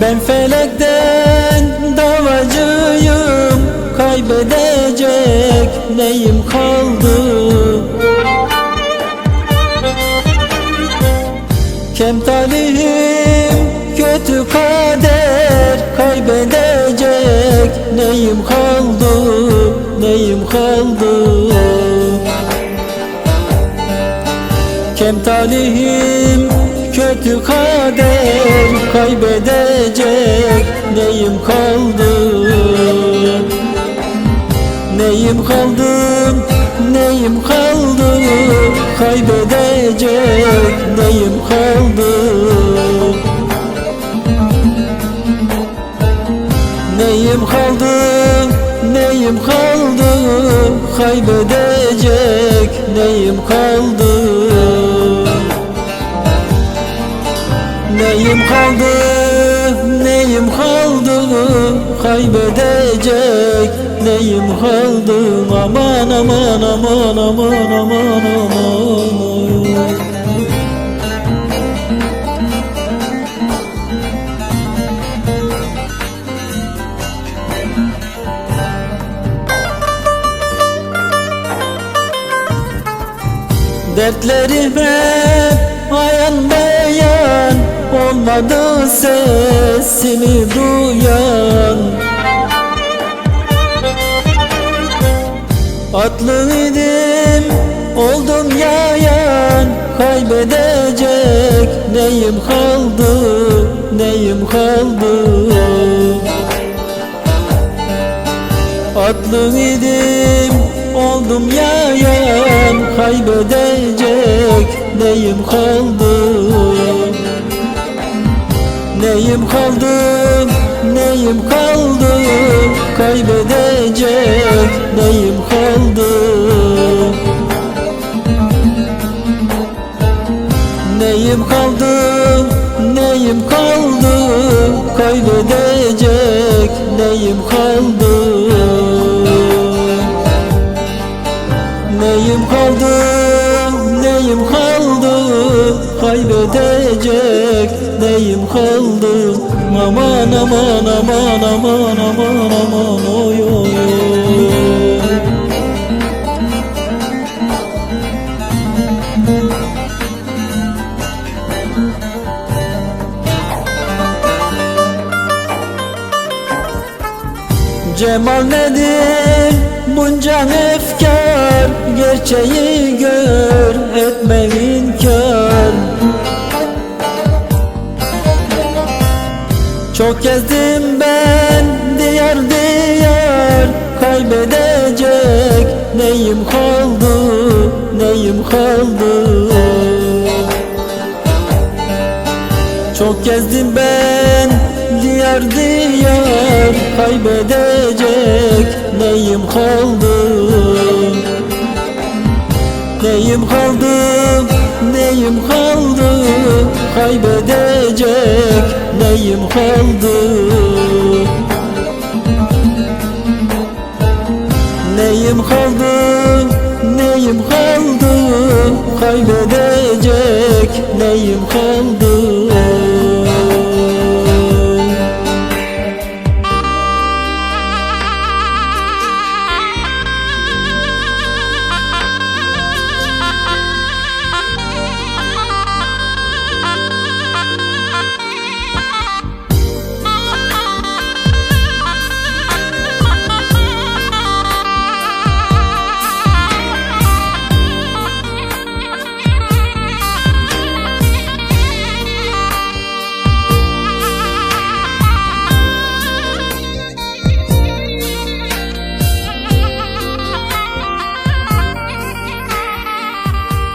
Ben felekten davacıyım Kaybedecek neyim kaldı? Kem talihim kötü kader Kaybedecek neyim kaldı? Neyim kaldı? Kem talihim kötü kader Kaybedecek. Neyim kaldı? Neyim kaldı? Neyim kaldı? Kaybedecek. Neyim kaldı? Neyim kaldı? Neyim kaldı? Kaybedecek. Neyim kaldı Neyim kaldı Neyim kaldı? Kaybedecek neyim kaldı? Aman aman aman aman aman aman. Dertlerime ayan beyan Olmadı sesini duyan. Atlıydım oldum yayan. Kaybedecek neyim kaldı Neyim kaldı? Atlıydım oldum yayan. Kaybedecek neyim kaldı Neyim kaldı Neyim kaldı? Kaybedecek neyim kaldı? Neyim kaldı Neyim kaldı? Kaybedecek neyim kaldı? Neyim kaldı Neyim kaldı? Kaybedecek neyim kaldı Aman aman aman aman aman aman oy oy Cemal nedir? Bunca efkar Gerçeği gör etme Çok gezdim ben diyar diyar Kaybedecek neyim kaldı neyim kaldı? Çok gezdim ben diyar diyar Kaybedecek neyim kaldı? Neyim kaldı neyim kaldı Kaybedecek neyim kaldı? Neyim kaldı? Neyim kaldı? Kaybedecek neyim kaldı